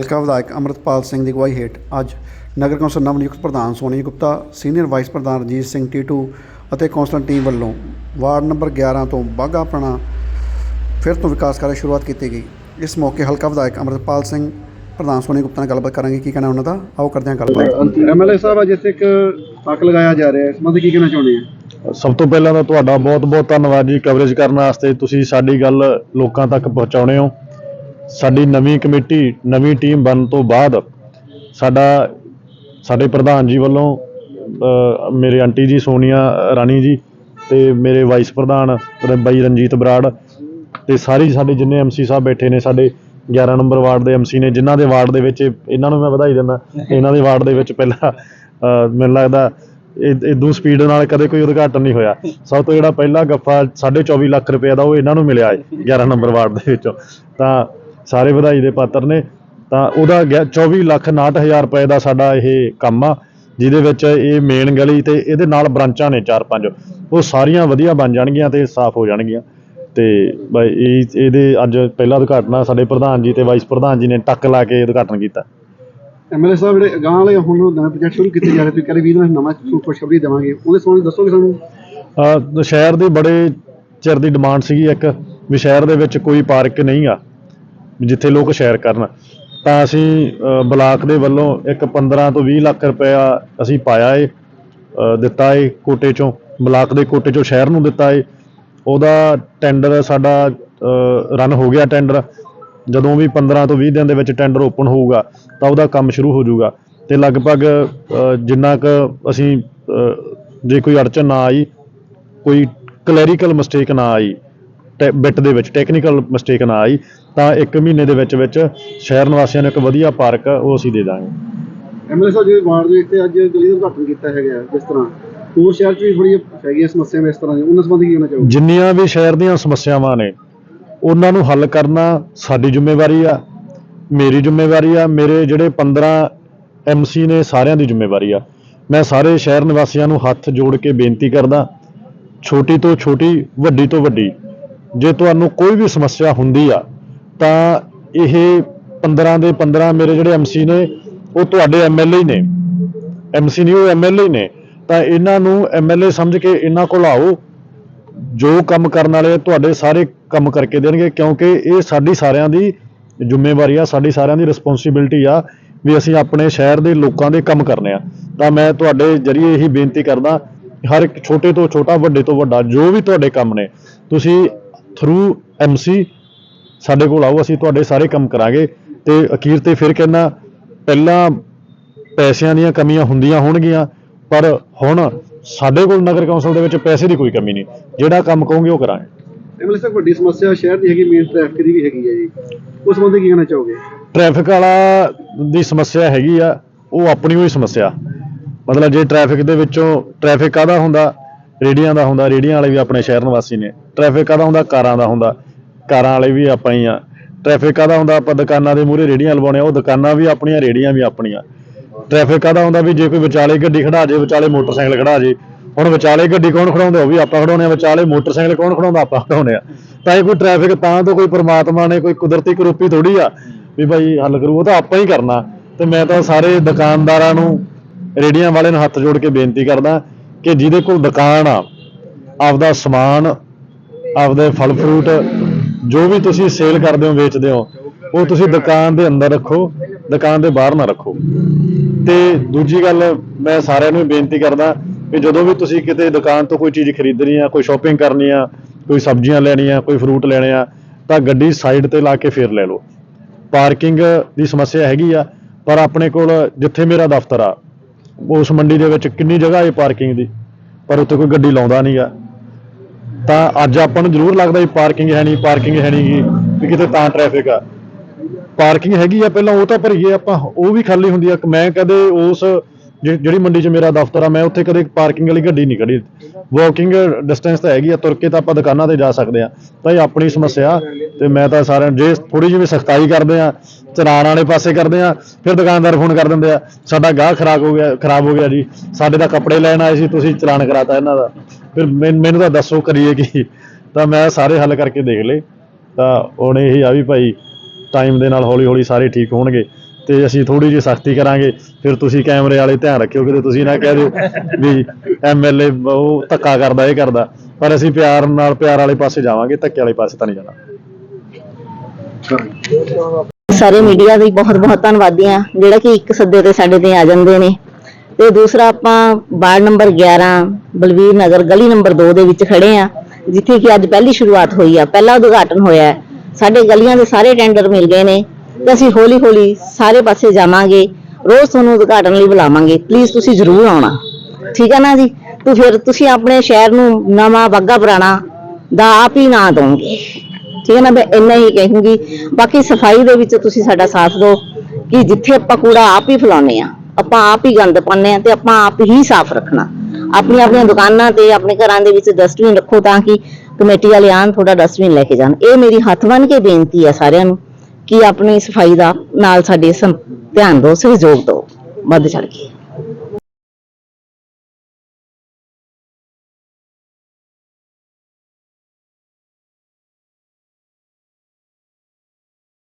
ਹਲਕਾ ਵਿਧਾਇਕ ਅੰਮ੍ਰਿਤਪਾਲ ਸਿੰਘ ਦੀ ਅਗਵਾਈ ਹੇਠ ਅੱਜ ਨਗਰ ਕੌਂਸਲ ਨਵਨਿਯੁਕਤ ਪ੍ਰਧਾਨ ਸੋਨੀ ਗੁਪਤਾ ਸੀਨੀਅਰ ਵਾਈਸ ਪ੍ਰਧਾਨ ਰਜੀਤ ਸਿੰਘ ਟੀਟੂ ਅਤੇ ਕੌਂਸਲਰ ਟੀਮ ਵੱਲੋਂ ਵਾਰਡ ਨੰਬਰ 11 ਤੋਂ ਬਾਘਾ ਆਪਣਾ ਫਿਰ ਤੋਂ ਵਿਕਾਸ ਕਾਰਜ ਸ਼ੁਰੂਆਤ ਕੀਤੀ ਗਈ। ਇਸ ਮੌਕੇ ਹਲਕਾ ਵਿਧਾਇਕ ਅੰਮ੍ਰਿਤਪਾਲ ਸਿੰਘ ਪ੍ਰਧਾਨ ਸੋਨੀ ਗੁਪਤਾ ਨਾਲ ਗੱਲਬਾਤ ਕਰਾਂਗੇ। ਕੀ ਕਹਿਣਾ ਉਹਨਾਂ ਦਾ? ਆਓ ਕਰਦੇ ਹਾਂ ਗੱਲਬਾਤ। ਐਮਐਲਏ ਸਾਹਿਬ ਅੱਜ ਇੱਥੇ ਇੱਕ ਟੱਕ ਲਗਾਇਆ ਜਾ ਰਿਹਾ ਹੈ। ਇਸ ਸੰਬੰਧੀ ਕੀ ਕਹਿਣਾ ਚਾਹੁੰਦੇ ਆ? ਸਭ ਤੋਂ ਪਹਿਲਾਂ ਤਾਂ ਤੁਹਾਡਾ ਬਹੁਤ-ਬਹੁਤ ਧੰਨਵਾਦ ਜੀ ਕਵਰੇਜ ਕਰਨ ਵਾਸਤੇ। ਤੁਸੀਂ ਸਾਡੀ ਗੱਲ ਲੋਕਾਂ ਤੱਕ ਪਹੁੰਚਾਉਣੇ ਹੋ। ਸਾਡੀ ਨਵੀਂ ਕਮੇਟੀ, ਨਵੀਂ ਟੀਮ ਬਣਨ ਤੋਂ ਬਾਅਦ ਸਾਡਾ, ਸਾਡੇ ਪ੍ਰਧਾਨ ਜੀ ਵੱਲੋਂ ਮੇਰੇ ਆਂਟੀ ਜੀ ਸੋਨੀਆ ਰਾਣੀ ਜੀ ਤੇ ਮੇਰੇ ਵਾਈਸ ਪ੍ਰਧਾਨ ਬਾਈ ਰਣਜੀਤ ਬਰਾੜ ਤੇ ਸਾਰੀ ਸਾਡੇ ਜਿੰਨੇ ਐਮਸੀ ਸਾਹਿਬ ਬੈਠੇ ਨੇ, ਸਾਡੇ 11 ਨੰਬਰ ਵਾਰਡ ਦੇ ਐਮਸੀ ਨੇ, ਜਿਨ੍ਹਾਂ ਦੇ ਵਾਰਡ ਦੇ ਵਿੱਚ, ਇਹਨਾਂ ਨੂੰ ਮੈਂ ਵਧਾਈ ਦਿੰਦਾ, ਇਹਨਾਂ ਦੇ ਵਾਰਡ ਦੇ ਵਿੱਚ ਪਹਿਲਾਂ ਮੈਨੂੰ ਲੱਗਦਾ ਇਹ ਇਦੋਂ ਸਪੀਡ ਨਾਲ ਕਦੇ ਕੋਈ ਉਦਘਾਟਨ ਨਹੀਂ ਹੋਇਆ। ਸਭ ਤੋਂ ਜਿਹੜਾ ਪਹਿਲਾ ਗੱਫਾ 24.5 ਲੱਖ ਰੁਪਏ ਦਾ ਉਹ ਇਹਨਾਂ ਨੂੰ ਮਿਲਿਆ ਹੈ 11 ਨੰਬਰ ਵਾਰਡ ਦੇ ਵਿੱਚੋਂ। ਤਾਂ ਸਾਰੇ ਵਧਾਈ ਦੇ ਪਾਤਰ ਨੇ ਤਾਂ ਉਹਦਾ ਗਿਆ 24 ਲੱਖ 59 ਹਜ਼ਾਰ ਰੁਪਏ ਦਾ ਸਾਡਾ ਇਹ ਕੰਮ ਆ ਜਿਹਦੇ ਵਿੱਚ ਇਹ ਮੇਨ ਗਲੀ ਤੇ ਇਹਦੇ ਨਾਲ ਬ੍ਰਾਂਚਾਂ ਨੇ ਚਾਰ ਪੰਜ ਉਹ ਸਾਰੀਆਂ ਵਧੀਆ ਬਣ ਜਾਣਗੀਆਂ ਤੇ ਸਾਫ਼ ਹੋ ਜਾਣਗੀਆਂ। ਤੇ ਬਾਈ ਇਹ ਇਹਦੇ ਅੱਜ ਪਹਿਲਾ ਉਦਘਾਟਨ ਸਾਡੇ ਪ੍ਰਧਾਨ ਜੀ ਤੇ ਵਾਈਸ ਪ੍ਰਧਾਨ ਜੀ ਨੇ ਟੱਕ ਲਾ ਕੇ ਉਦਘਾਟਨ ਕੀਤਾ। ਐਮਐਲਏ ਸਾਹਿਬ ਜਿਹੜੇ ਅਗਾਂਹ ਵਾਲੇ ਹੁਣ ਨਵੇਂ ਪ੍ਰੋਜੈਕਟ ਸ਼ੁਰੂ ਕੀਤੇ ਜਾ ਰਹੇ ਤੁਸੀਂ ਕਹਿੰਦੇ ਵੀਰ ਨੂੰ ਨਵਾਂ ਖੁਸ਼ਖਬਰੀ ਦੇਵਾਂਗੇ। ਉਹਦੇ ਸੰਬੰਧੀ ਦੱਸੋਗੇ ਸਾਨੂੰ? ਸ਼ਹਿਰ ਦੀ ਬੜੇ ਚਿਰ ਦੀ ਡਿਮਾਂਡ ਸੀਗੀ ਇੱਕ ਵੀ ਸ਼ਹਿਰ ਦੇ ਵਿੱਚ ਕੋਈ ਪਾਰਕ ਨਹੀਂ ਆ। ਵੀ ਜਿੱਥੇ ਲੋਕ ਸ਼ੈਰ ਕਰਨ, ਤਾਂ ਅਸੀਂ ਬਲਾਕ ਦੇ ਵੱਲੋਂ ਇੱਕ 15 ਤੋਂ 20 ਲੱਖ ਰੁਪਇਆ ਅਸੀਂ ਪਾਇਆ ਏ ਦਿੱਤਾ ਏ ਕੋਟੇ ਚੋਂ, ਬਲਾਕ ਦੇ ਕੋਟੇ ਚੋਂ ਸ਼ਹਿਰ ਨੂੰ ਦਿੱਤਾ ਏ। ਉਹਦਾ ਟੈਂਡਰ ਸਾਡਾ ਰਨ ਹੋ ਗਿਆ ਟੈਂਡਰ ਜਦੋਂ ਵੀ 15 ਤੋਂ 20 ਦਿਨ ਦੇ ਵਿੱਚ ਟੈਂਡਰ ਓਪਨ ਹੋਊਗਾ, ਤਾਂ ਉਹਦਾ ਕੰਮ ਸ਼ੁਰੂ ਹੋ ਜਾਊਗਾ। ਤੇ ਲਗਭਗ ਜਿੰਨਾ ਕੁ ਅਸੀਂ ਜੇ ਕੋਈ ਅੜਚਨ ਨਾ ਆਈ, ਕੋਈ ਕਲੈਰੀਕਲ ਮਿਸਟੇਕ ਨਾ ਆਈ ਬਿੱਟ ਦੇ ਵਿੱਚ ਟੈਕਨੀਕਲ ਮਿਸਟੇਕ ਨਾ ਆਈ ਤਾਂ 1 ਮਹੀਨੇ ਦੇ ਵਿੱਚ ਵਿੱਚ ਸ਼ਹਿਰ ਨਿਵਾਸੀਆਂ ਨੂੰ ਇੱਕ ਵਧੀਆ ਪਾਰਕ ਉਹ ਅਸੀਂ ਦੇ ਦਾਂਗੇ। ਐਮਐਲਏ ਸਾਹਿਬ ਜਿਹੜੇ ਵਾਰਡ ਦੇ ਵਿੱਚ ਅੱਜ ਗਲੀ ਦਾ ਉਦਘਾਟਨ ਕੀਤਾ ਹੈਗਾ ਜਿਸ ਤਰ੍ਹਾਂ ਹੋਰ ਸ਼ਹਿਰ 'ਚ ਵੀ ਥੋੜੀ ਹੈਗੀਆਂ ਸਮੱਸਿਆਵਾਂ ਇਸ ਤਰ੍ਹਾਂ ਦੀਆਂ ਉਹਨਾਂ ਸੰਬੰਧੀ ਕੀ ਕਹਿਣਾ ਚਾਹੋਗੇ? ਜਿੰਨੀਆਂ ਵੀ ਸ਼ਹਿਰ ਦੀਆਂ ਸਮੱਸਿਆਵਾਂ ਨੇ ਉਹਨਾਂ ਨੂੰ ਹੱਲ ਕਰਨਾ ਸਾਡੀ ਜ਼ਿੰਮੇਵਾਰੀ ਆ ਮੇਰੀ ਜ਼ਿੰਮੇਵਾਰੀ ਆ ਮੇਰੇ ਜਿਹੜੇ 15 ਐਮਸੀ ਨੇ ਸਾਰਿਆਂ ਦੀ ਜ਼ਿੰਮੇਵਾਰੀ ਆ। ਮੈਂ ਸਾਰੇ ਸ਼ਹਿਰ ਨਿਵਾਸੀਆਂ ਨੂੰ ਹੱਥ ਜੋੜ ਕੇ ਬੇਨਤੀ ਕਰਦਾ ਛੋਟੀ ਤੋਂ ਛੋਟੀ ਵੱਡੀ ਤੋਂ ਵੱਡੀ ਜੇ ਤੁਹਾਨੂੰ ਕੋਈ ਵੀ ਸਮੱਸਿਆ ਹੁੰਦੀ ਆ, ਤਾਂ ਇਹ 15 ਦੇ 15 ਮੇਰੇ ਜਿਹੜੇ ਐਮਸੀ ਨੇ, ਉਹ ਤੁਹਾਡੇ ਐਮਐਲਏ ਨੇ। ਐਮਸੀ ਨਹੀਂ ਉਹ ਐਮਐਲਏ ਨੇ। ਤਾਂ ਇਹਨਾਂ ਨੂੰ ਐਮਐਲਏ ਸਮਝ ਕੇ ਇਹਨਾਂ ਕੋਲ ਆਓ। ਜੋ ਕੰਮ ਕਰਨ ਵਾਲੇ ਤੁਹਾਡੇ ਸਾਰੇ ਕੰਮ ਕਰਕੇ ਦੇਣਗੇ, ਕਿਉਂਕਿ ਇਹ ਸਾਡੀ ਸਾਰਿਆਂ ਦੀ ਜ਼ਿੰਮੇਵਾਰੀ ਆ, ਸਾਡੀ ਸਾਰਿਆਂ ਦੀ ਰਿਸਪੌਂਸਿਬਿਲਟੀ ਆ, ਵੀ ਅਸੀਂ ਆਪਣੇ ਸ਼ਹਿਰ ਦੇ ਲੋਕਾਂ ਦੇ ਕੰਮ ਕਰਨੇ ਆ। ਤਾਂ ਮੈਂ ਤੁਹਾਡੇ ਜਰੀਏ ਇਹੀ ਬੇਨਤੀ ਕਰਦਾ, ਹਰ ਇੱਕ ਛੋਟੇ ਤੋਂ ਛੋਟਾ, ਵੱਡੇ ਤੋਂ ਵੱਡਾ, ਜੋ ਵੀ ਤੁਹਾਡੇ ਕੰਮ ਨੇ, ਤੁਸੀਂ ਥਰੂ ਐਮਸੀ ਸਾਡੇ ਕੋਲ ਆਓ ਅਸੀਂ ਤੁਹਾਡੇ ਸਾਰੇ ਕੰਮ ਕਰਾਂਗੇ। ਤੇ ਅਖੀਰ ਤੇ ਫਿਰ ਕਹਿੰਦਾ ਪਹਿਲਾਂ ਪੈਸਿਆਂ ਦੀਆਂ ਕਮੀਆਂ ਹੁੰਦੀਆਂ ਹੋਣਗੀਆਂ ਪਰ ਹੁਣ ਸਾਡੇ ਕੋਲ ਨਗਰ ਕੌਂਸਲ ਦੇ ਵਿੱਚ ਪੈਸੇ ਦੀ ਕੋਈ ਕਮੀ ਨਹੀਂ। ਜਿਹੜਾ ਕੰਮ ਕਹੋਗੇ ਉਹ ਕਰਾਂਗੇ। ਐਮਐਲਏ ਸਾਹਿਬ ਵੱਡੀ ਸਮੱਸਿਆ ਸ਼ਹਿਰ ਦੀ ਹੈਗੀ ਮੇਨ ਟ੍ਰੈਫਿਕ ਦੀ ਵੀ ਹੈਗੀ ਹੈ ਜੀ। ਉਸ ਸੰਬੰਧੀ ਕੀ ਕਹਿਣਾ ਚਾਹੋਗੇ? ਟ੍ਰੈਫਿਕ ਵਾਲਾ ਦੀ ਸਮੱਸਿਆ ਹੈਗੀ ਆ ਉਹ ਆਪਣੀ ਹੋਈ ਸਮੱਸਿਆ। ਮਤਲਬ ਜੇ ਟ੍ਰੈਫਿਕ ਦੇ ਵਿੱਚੋਂ ਟ੍ਰੈਫਿਕ ਕਾਹਦਾ ਹੁੰਦਾ? ਰੇੜੀਆਂ ਦਾ ਹੁੰਦਾ ਰੇੜੀਆਂ ਵਾਲੇ ਵੀ ਆਪਣੇ ਸ਼ਹਿਰ ਨਿਵਾਸੀ ਨੇ। ਟ੍ਰੈਫਿਕ ਕਾਹਦਾ ਹੁੰਦਾ? ਕਾਰਾਂ ਦਾ ਹੁੰਦਾ। ਕਾਰਾਂ ਵਾਲੇ ਵੀ ਆਪਾਂ ਹੀ ਆ। ਟ੍ਰੈਫਿਕ ਕਾਹਦਾ ਹੁੰਦਾ? ਆਪਾਂ ਦੁਕਾਨਾਂ ਦੇ ਮੂਹਰੇ ਰੇੜੀਆਂ ਲਵਾਉਣੇ ਆ। ਉਹ ਦੁਕਾਨਾਂ ਵੀ ਆਪਣੀਆਂ ਰੇੜੀਆਂ ਵੀ ਆਪਣੀਆਂ। ਟ੍ਰੈਫਿਕ ਕਾਹਦਾ ਹੁੰਦਾ ਵੀ ਜੇ ਕੋਈ ਵਿਚਾਲੇ ਗੱਡੀ ਖੜਾ ਜੇ, ਵਿਚਾਲੇ ਮੋਟਰਸਾਈਕਲ ਖੜਾ ਜੇ। ਹੁਣ ਵਿਚਾਲੇ ਗੱਡੀ ਕੌਣ ਖੜਾਉਂਦਾ? ਉਹ ਵੀ ਆਪਾਂ ਖੜਾਉਂਦੇ ਆ। ਵਿਚਾਲੇ ਮੋਟਰਸਾਈਕਲ ਕੌਣ ਖੜਾਉਂਦਾ? ਆਪਾਂ ਖੜਾਉਂਦੇ ਆ। ਤਾਂ ਇਹ ਕੋਈ ਟ੍ਰੈਫਿਕ ਤਾਂ ਤੋਂ ਕੋਈ ਪਰਮਾਤਮਾ ਨੇ ਕੋਈ ਕੁਦਰਤੀ ਕਰੋਪੀ ਥੋੜੀ ਆ ਵੀ ਭਾਈ ਹੱਲ ਕਰੂ। ਉਹ ਤਾਂ ਆਪਾਂ ਹੀ ਕਰਨਾ। ਤੇ ਮੈਂ ਤਾਂ ਸਾਰੇ ਦੁਕਾਨਦਾਰਾਂ ਨੂੰ ਰੇੜੀਆਂ ਵਾਲੇ ਨੂੰ ਹੱਥ ਜੋੜ ਕੇ ਬੇਨਤੀ ਕਰਦਾ ਕਿ ਜਿਹਦੇ ਕੋਲ ਦੁਕਾਨ ਆ, ਆਪਦਾ ਸਮਾਨ ਆਪਦੇ ਫਲ ਫਰੂਟ ਜੋ ਵੀ ਤੁਸੀਂ ਸੇਲ ਕਰਦੇ ਹੋ, ਵੇਚਦੇ ਹੋ, ਉਹ ਤੁਸੀਂ ਦੁਕਾਨ ਦੇ ਅੰਦਰ ਰੱਖੋ, ਦੁਕਾਨ ਦੇ ਬਾਹਰ ਨਾ ਰੱਖੋ। ਤੇ ਦੂਜੀ ਗੱਲ, ਮੈਂ ਸਾਰਿਆਂ ਨੂੰ ਬੇਨਤੀ ਕਰਦਾ ਕਿ ਜਦੋਂ ਵੀ ਤੁਸੀਂ ਕਿਤੇ ਦੁਕਾਨ ਤੋਂ ਕੋਈ ਚੀਜ਼ ਖਰੀਦਣੀ ਆ, ਕੋਈ ਸ਼ਾਪਿੰਗ ਕਰਨੀ ਆ, ਕੋਈ ਸਬਜ਼ੀਆਂ ਲੈਣੀਆਂ, ਕੋਈ ਫਰੂਟ ਲੈਣੇ ਆ, ਤਾਂ ਗੱਡੀ ਸਾਈਡ ਤੇ ਲਾ ਕੇ ਫੇਰ ਲੈ ਲਓ। ਪਾਰਕਿੰਗ ਦੀ ਸਮੱਸਿਆ ਹੈਗੀ ਆ, ਪਰ ਆਪਣੇ ਕੋਲ ਜਿੱਥੇ ਮੇਰਾ ਦਫ਼ਤਰ ਆ, ਉਸ ਮੰਡੀ ਦੇ ਵਿੱਚ ਕਿੰਨੀ ਜਗ੍ਹਾ ਹੈ ਪਾਰਕਿੰਗ ਦੀ, ਪਰ ਉੱਥੇ ਕੋਈ ਗੱਡੀ ਲਾਉਂਦਾ ਨਹੀਂਗਾ ਤਾਂ ਅੱਜ ਆਪਾਂ ਨੂੰ ਜ਼ਰੂਰ ਲੱਗਦਾ ਵੀ ਪਾਰਕਿੰਗ ਹੈ ਨਹੀਂ ਪਾਰਕਿੰਗ ਹੈ ਨਹੀਂ ਵੀ ਕਿਤੇ ਤਾਂ ਟ੍ਰੈਫਿਕ ਆ। ਪਾਰਕਿੰਗ ਹੈਗੀ ਆ ਪਹਿਲਾਂ, ਉਹ ਤਾਂ ਭਰੀਏ ਆਪਾਂ, ਉਹ ਵੀ ਖਾਲੀ ਹੁੰਦੀ ਆ। ਮੈਂ ਕਦੇ ਉਸ ਜਿ- ਜਿਹੜੀ ਮੰਡੀ 'ਚ ਮੇਰਾ ਦਫ਼ਤਰ ਆ, ਮੈਂ ਉੱਥੇ ਕਦੇ ਪਾਰਕਿੰਗ ਵਾਲੀ ਗੱਡੀ ਨਹੀਂ ਖੜੀ ਵਾਕਿੰਗ ਡਿਸਟੈਂਸ ਤਾਂ ਹੈਗੀ ਆ, ਤੁਰ ਕੇ ਤਾਂ ਆਪਾਂ ਦੁਕਾਨਾਂ ਤੇ ਜਾ ਸਕਦੇ ਆ। ਤਾਂ ਇਹ ਆਪਣੀ ਸਮੱਸਿਆ, ਤੇ ਮੈਂ ਤਾਂ ਸਾਰਿਆਂ ਜੇ ਥੋੜੀ ਜਿਹੀ ਵੀ ਸਖਤਾਈ ਕਰਦੇ ਆ, ਚਲਾਨ ਵਾਲੇ ਪਾਸੇ ਕਰਦੇ ਆ, ਫਿਰ ਦੁਕਾਨਦਾਰ ਫੋਨ ਕਰ ਦਿੰਦੇ ਆ, ਸਾਡਾ ਗਾਹ ਖਰਾਬ ਹੋ ਗਿਆ, ਖਰਾਬ ਹੋ ਗਿਆ ਜੀ। ਸਾਡੇ ਤਾਂ ਕੱਪੜੇ ਲੈਣ ਆਏ ਸੀ, ਤੁਸੀਂ ਚਲਾਨ ਕਰਾਤਾ ਇਹਨਾਂ ਦਾ। ਫਿਰ ਮੈਨ- ਮੈਨੂੰ ਤਾਂ ਦੱਸੋ ਕਰੀਏ ਕੀ, ਤਾਂ ਮੈਂ ਸਾਰੇ ਹੱਲ ਕਰਕੇ ਦੇਖ ਲਏ, ਤਾਂ ਉਹਨੇ ਇਹ ਆ ਵੀ ਭਾਈ ਟਾਈਮ ਦੇ ਨਾਲ ਹੌਲੀ ਹੌਲੀ ਸਾਰੇ ਠੀਕ ਹੋਣਗੇ, ਤੇ ਅਸੀਂ ਥੋੜੀ ਜਿਹੀ ਸਖਤੀ ਕਰਾਂਗੇ, ਫਿਰ ਤੁਸੀਂ ਕੈਮਰੇ ਵਾਲੇ ਧਿਆਨ ਰੱਖਿਓ, ਕਿਤੇ ਤੁਸੀਂ ਨਾ ਕਹਿ ਦਿਓ ਵੀ ਐਮਐਲਏ ਉਹ ਧੱਕਾ ਕਰਦਾ, ਇਹ ਕਰਦਾ, ਪਰ ਅਸੀਂ ਪਿਆਰ ਨਾਲ ਪਿਆਰ ਵਾਲੇ ਪਾਸੇ ਜਾਵਾਂਗੇ, ਧੱਕੇ ਵਾਲੇ ਪਾਸੇ ਤਾਂ ਨਹੀਂ ਜਾਣਾ। ਸਾਰੇ ਮੀਡੀਆ ਦੇ ਬਹੁਤ ਬਹੁਤ ਧੰਨਵਾਦੀ ਹਾਂ, ਜਿਹੜਾ ਕਿ ਇੱਕ ਸੱਦੇ ਤੇ ਸਾਡੇ ਤੇ ਆ ਜਾਂਦੇ ਨੇ। ਤੇ ਦੂਸਰਾ ਆਪਾਂ ਵਾਰਡ ਨੰਬਰ 11 ਬਲਵੀਰ ਨਗਰ, ਗਲੀ ਨੰਬਰ 2 ਦੇ ਵਿੱਚ ਖੜੇ ਆ ਜਿੱਥੇ ਕਿ ਅੱਜ ਪਹਿਲੀ ਸ਼ੁਰੂਆਤ ਹੋਈ ਆ, ਪਹਿਲਾ ਉਦਘਾਟਨ ਹੋਇਆ ਸਾਡੇ ਗਲੀਆਂ ਦੇ ਸਾਰੇ ਟੈਂਡਰ ਮਿਲ ਗਏ ਨੇ ਤੇ ਅਸੀਂ ਹੌਲੀ ਹੌਲੀ ਸਾਰੇ ਪਾਸੇ ਜਾਵਾਂਗੇ, ਰੋਜ਼ ਤੁਹਾਨੂੰ ਉਦਘਾਟਨ ਲਈ ਬੁਲਾਵਾਂਗੇ ਪਲੀਜ਼ ਤੁਸੀਂ ਜ਼ਰੂਰ ਆਉਣਾ। ਠੀਕ ਹੈ ਨਾ ਜੀ? ਤੇ ਫਿਰ ਤੁਸੀਂ ਆਪਣੇ ਸ਼ਹਿਰ ਨੂੰ ਨਵਾਂ ਬੱਗਾ ਪੁਰਾਣਾ ਦਾ ਆਪ ਹੀ ਨਾਂ ਦੋਗੇ ਠੀਕ ਹੈ ਨਾ ਮੈਂ ਇੰਨਾ ਹੀ ਕਹੂੰਗੀ। ਬਾਕੀ ਸਫ਼ਾਈ ਦੇ ਵਿੱਚ ਤੁਸੀਂ ਸਾਡਾ ਸਾਥ ਦਿਓ ਕਿ ਜਿੱਥੇ ਆਪਾਂ ਕੂੜਾ ਆਪ ਹੀ ਫੈਲਾਉਂਦੇ ਆ ਆਪਾਂ ਆਪ ਹੀ ਗੰਦ ਪਾਉਂਦੇ ਆ ਤੇ ਆਪਾਂ ਆਪ ਹੀ ਸਾਫ਼ ਰੱਖਣਾ। ਆਪਣੀਆਂ ਆਪਣੀਆਂ ਦੁਕਾਨਾਂ ਤੇ, ਆਪਣੇ ਘਰਾਂ ਦੇ ਵਿੱਚ ਡਸਟਬਿਨ ਰੱਖੋ ਤਾਂ ਕਿ ਕਮੇਟੀ ਵਾਲੇ ਆਣ ਥੋੜਾ ਡਸਟਬਿਨ ਲੈ ਕੇ ਜਾਣ। ਇਹ ਮੇਰੀ ਹੱਥ ਬੰਨ ਕੇ ਬੇਨਤੀ ਹੈ ਸਾਰਿਆਂ ਨੂੰ ਕਿ ਆਪਣੀ ਸਫ਼ਾਈ ਦਾ ਨਾਲ ਸਾਡੇ ਧਿਆਨ ਦਿਓ, ਸਹਿਯੋਗ ਦਿਓ। ਵੱਧ ਚੜ ਕੇ।